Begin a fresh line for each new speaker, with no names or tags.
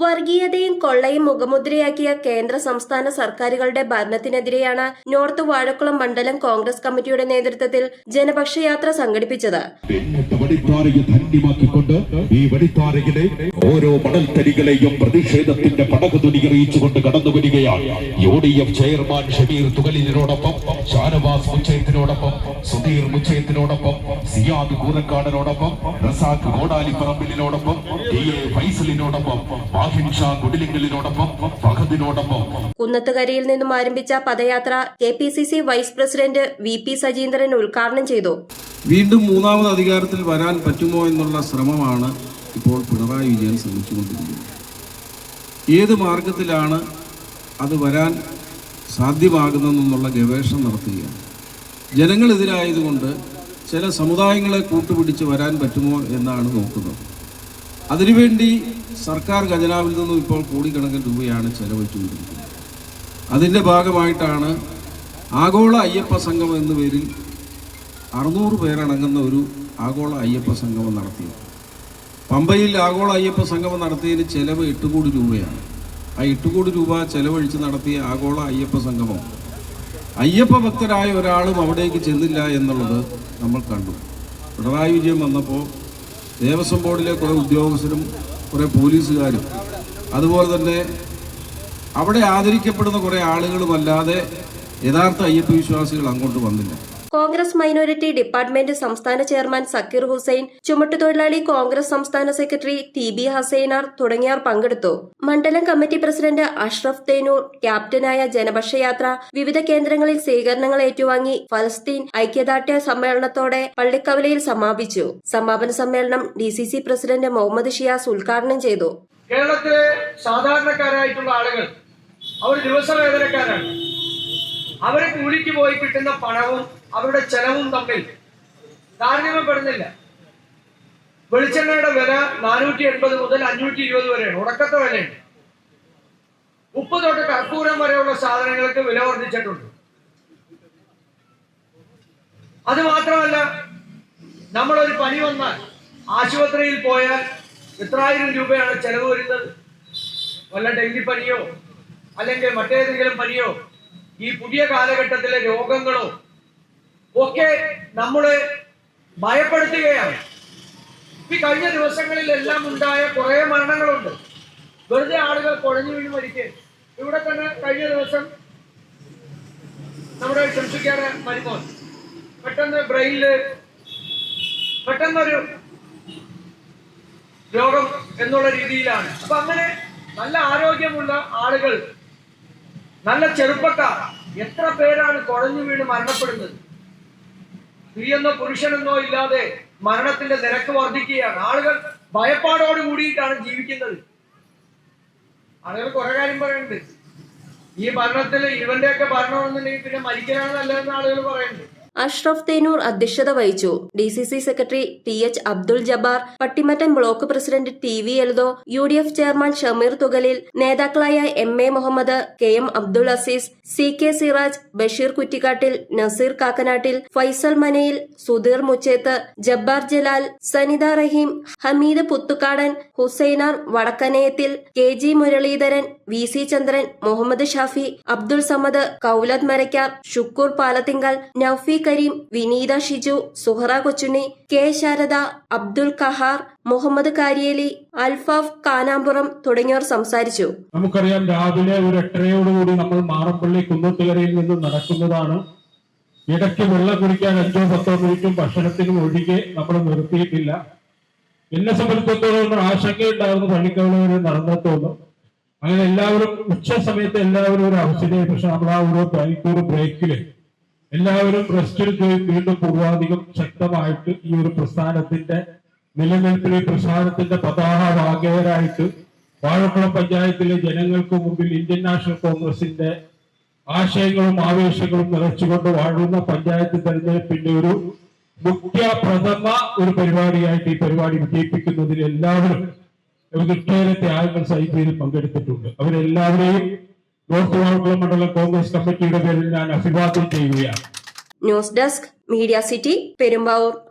വർഗീയതയും കൊള്ളയും മുഖമുദ്രയാക്കിയ കേന്ദ്ര സംസ്ഥാന സർക്കാരുകളുടെ ഭരണത്തിനെതിരെയാണ് നോർത്ത് വാഴക്കുളം മണ്ഡലം കോൺഗ്രസ് കമ്മിറ്റിയുടെ നേതൃത്വത്തിൽ ജനപക്ഷയാത്ര സംഘടിപ്പിച്ചത്.
ഈ വടിത്താരയിലെ ഓരോ മണൽത്തരികളെയും പ്രതിഷേധത്തിന്റെ പടകുതുടി അറിയിച്ചുകൊണ്ട് കടന്നു വരികയാണ് U D F chairman Shameer തുകലിനോടൊപ്പം Shanavas മുച്ചയത്തിനോടൊപ്പം സുധീർ മുച്ചയത്തിനോടൊപ്പം സിയാദ് കൂതക്കാടനോടൊപ്പം റസാഖ് കോടാലിപ്പറമ്പിലിനോടൊപ്പം ടി എ ഫൈസലിനോടൊപ്പം മാഹിൻ ഷാ കുടിലിങ്കലിനോടൊപ്പം ഫഹദിനോടൊപ്പം.
കുന്നത്തുകരയിൽ നിന്നും ആരംഭിച്ച പദയാത്ര K P C C vice president V P Sajeendran ഉദ്ഘാടനം ചെയ്തു.
വീണ്ടും മൂന്നാമത് അധികാരത്തിൽ വരാൻ പറ്റുമോ എന്നുള്ള ശ്രമമാണ് ഇപ്പോൾ പിണറായി വിജയൻ ശ്രമിച്ചുകൊണ്ടിരിക്കുന്നത്. ഏത് മാർഗത്തിലാണ് അത് വരാൻ സാധ്യമാകുന്നതെന്നുള്ള ഗവേഷണം നടത്തുകയാണ്. ജനങ്ങളെതിരായതുകൊണ്ട് ചില സമുദായങ്ങളെ കൂട്ടുപിടിച്ച് വരാൻ പറ്റുമോ എന്നാണ് നോക്കുന്നത്. അതിനുവേണ്ടി സർക്കാർ ഖജനാവിൽ നിന്നും ഇപ്പോൾ കോടിക്കണക്കിന് രൂപയാണ് ചെലവഴിച്ചുകൊണ്ടിരിക്കുന്നത്. അതിന്റെ ഭാഗമായിട്ടാണ് ആഗോള അയ്യപ്പ സംഘം എന്ന പേരിൽ അറുന്നൂറ് പേരടങ്ങുന്ന ഒരു ആഗോള അയ്യപ്പ സംഗമം നടത്തിയത്. പമ്പയിൽ ആഗോള അയ്യപ്പ സംഗമം നടത്തിയതിന് ചെലവ് എട്ട് കോടി രൂപയാണ്. ആ എട്ട് കോടി രൂപ ചെലവഴിച്ച് നടത്തിയ ആഗോള അയ്യപ്പ സംഗമം. അയ്യപ്പ ഭക്തരായ ഒരാളും അവിടേക്ക് ചെന്നില്ല എന്നുള്ളത് നമ്മൾ കണ്ടു. പിണറായി വിജയൻ വന്നപ്പോൾ ദേവസ്വം ബോർഡിലെ കുറേ ഉദ്യോഗസ്ഥരും കുറേ പോലീസുകാരും അതുപോലെ തന്നെ അവിടെ ആദരിക്കപ്പെടുന്ന കുറേ ആളുകളുമല്ലാതെ യഥാർത്ഥ അയ്യപ്പ വിശ്വാസികൾ അങ്ങോട്ട് വന്നില്ല.
കോൺഗ്രസ് മൈനോറിറ്റി ഡിപ്പാർട്ട്മെന്റ് സംസ്ഥാന ചെയർമാൻ സക്കീർ ഹുസൈൻ ചുമട്ടുതൊഴിലാളി കോൺഗ്രസ് സംസ്ഥാന സെക്രട്ടറി ടി ബി ഹസൈനാർ തുടങ്ങിയവർ പങ്കെടുത്തു. മണ്ഡലം കമ്മിറ്റി പ്രസിഡന്റ് അഷ്റഫ് തേനൂർ ക്യാപ്റ്റനായ ജനപക്ഷയാത്ര വിവിധ കേന്ദ്രങ്ങളിൽ സ്വീകരണങ്ങൾ ഏറ്റുവാങ്ങി ഫലസ്തീൻ ഐക്യദാർഢ്യ സമ്മേളനത്തോടെ പള്ളിക്കവലയിൽ സമാപിച്ചു. സമാപന സമ്മേളനം D C C president Muhammad Shiyas ഉദ്ഘാടനം ചെയ്തു.
കേരളത്തിലെ സാധാരണക്കാരായിട്ടുള്ള ആളുകൾ അവർ ദിവസവേതനക്കാരാണ്. അവരെ കൂലിക്ക് പോയി കിട്ടുന്ന പണവും അവരുടെ ചെലവും തമ്മിൽ. താരതമ്യപ്പെടുന്നില്ല വെളിച്ചെണ്ണയുടെ വില നാനൂറ്റി എൺപത് മുതൽ അഞ്ഞൂറ്റി ഇരുപത് വരെയാണ്. ഉടക്കത്തെ വിലയുണ്ട് ഉപ്പ് തൊട്ട് കർപ്പൂരം വരെയുള്ള സാധനങ്ങൾക്ക് വില വർദ്ധിച്ചിട്ടുണ്ട്. അത് മാത്രമല്ല നമ്മളൊരു പനി വന്നാൽ ആശുപത്രിയിൽ പോയാൽ എത്രായിരം രൂപയാണ് ചെലവ് വരുന്നത്? വല്ല ഡെങ്കിപ്പനിയോ അല്ലെങ്കിൽ മറ്റേതെങ്കിലും പനിയോ ഈ പുതിയ കാലഘട്ടത്തിലെ രോഗങ്ങളോ ഒക്കെ നമ്മളെ ഭയപ്പെടുത്തുകയാണ്. ഈ കഴിഞ്ഞ ദിവസങ്ങളിലെല്ലാം ഉണ്ടായ കുറെ മരണങ്ങളുണ്ട്. വെറുതെ ആളുകൾ കുഴഞ്ഞു വീണ് മരിക്കുക ഇവിടെ തന്നെ കഴിഞ്ഞ ദിവസം നമ്മുടെ ശംസിക്കാരൻ മരുമോൻ പെട്ടെന്ന് ബ്രെയിനിൽ പെട്ടെന്നൊരു രോഗം എന്നുള്ള രീതിയിലാണ്. അപ്പൊ അങ്ങനെ നല്ല ആരോഗ്യമുള്ള ആളുകൾ നല്ല ചെറുപ്പക്കാർ എത്ര പേരാണ് കുഴഞ്ഞു വീണ് മരണപ്പെടുന്നത്? സ്ത്രീയെന്നോ പുരുഷനെന്നോ ഇല്ലാതെ മരണത്തിന്റെ നിരക്ക് വർദ്ധിക്കുകയാണ്. ആളുകൾ ഭയപ്പാടോട് കൂടിയിട്ടാണ് ജീവിക്കുന്നത്. ആളുകൾ കുറെ കാര്യം പറയുന്നുണ്ട്. ഈ ഭരണത്തിൽ ഇവന്റെയൊക്കെ ഭരണമെന്നുണ്ടെങ്കിൽ പിന്നെ മരിക്കലാണ് നല്ലതെന്ന് ആളുകൾ പറയുന്നുണ്ട്.
അഷ്റഫ് തേനൂർ അധ്യക്ഷത വഹിച്ചു. D C C secretary T H Abdul Jabbar Pattimattam block president T V Eldho U D F chairman Shameer Thukalil നേതാക്കളായ M A Muhammad K M Abdul Azeez C K Siraj Basheer Kuttikattil Naseer Kakkanattil Faisal Manayil Sudheer Muchethu Jabbar Jalal Sanitha Rahim Hameed Puthukkadan Husainar Vadakkanayathil K G Muraleedharan V C Chandran Muhammad Shafi Abdul Samad Kaulath Marakkar Shukkur Palathinkal Noufi Kareem Vineetha Shiju Suhara Kochunni K Sharada Abdul Kahar Muhammad Kariyali Alfaf Kanampuram തുടങ്ങിയവർ സംസാരിച്ചു.
നമുക്കറിയാം രാവിലെ ഒരു എട്ടരയോടുകൂടി നമ്മൾ മാറപ്പള്ളി കുന്നത്തുകരയിൽ നിന്ന് നടക്കുന്നതാണ്. ഇടയ്ക്ക് വെള്ളം കുടിക്കാൻ അഞ്ചോ പത്തോ മിനിറ്റും ഭക്ഷണത്തിനും ഒഴികെ നമ്മൾ നിർത്തിയിട്ടില്ല. എന്നെ സംബന്ധിച്ചിടത്തോളം ആശങ്കയുണ്ടായിരുന്നു പള്ളിക്കവള നടന്നിട്ടുള്ളൂ അങ്ങനെ എല്ലാവരും ഉച്ച സമയത്ത് എല്ലാവരും ഒരു അവസരം പക്ഷെ നമ്മൾ ആ ഒരു മണിക്കൂർ ബ്രേക്കിൽ എല്ലാവരും റെസ്റ്റിൽ പോയി വീണ്ടും പൂർവാധികം ശക്തമായിട്ട് ഈ ഒരു പ്രസ്ഥാനത്തിന്റെ നിലനിൽപ്പിൽ ഈ പ്രസ്ഥാനത്തിന്റെ പതാക വാകേരായിട്ട് വാഴക്കുളം പഞ്ചായത്തിലെ ജനങ്ങൾക്ക് മുമ്പിൽ ഇന്ത്യൻ നാഷണൽ കോൺഗ്രസിന്റെ ആശയങ്ങളും ആവേശങ്ങളും നിറച്ചുകൊണ്ട് വാഴുന്ന പഞ്ചായത്ത് തെരഞ്ഞെടുപ്പിന്റെ ഒരു മുഖ്യ പ്രഥമ ഒരു പരിപാടിയായിട്ട് ഈ പരിപാടി വിജയിപ്പിക്കുന്നതിൽ എല്ലാവരും ഒട്ടേറെ ത്യാഗങ്ങൾ സൈബിയിൽ പങ്കെടുത്തിട്ടുണ്ട്. അവരെല്ലാവരെയും നോർത്ത് വാഴക്കുളം മണ്ഡലം കോൺഗ്രസ് കമ്മിറ്റിയുടെ പേരിൽ ഞാൻ അഭിവാദ്യം ചെയ്യുകയാണ്.
News desk media city Perumbavoor.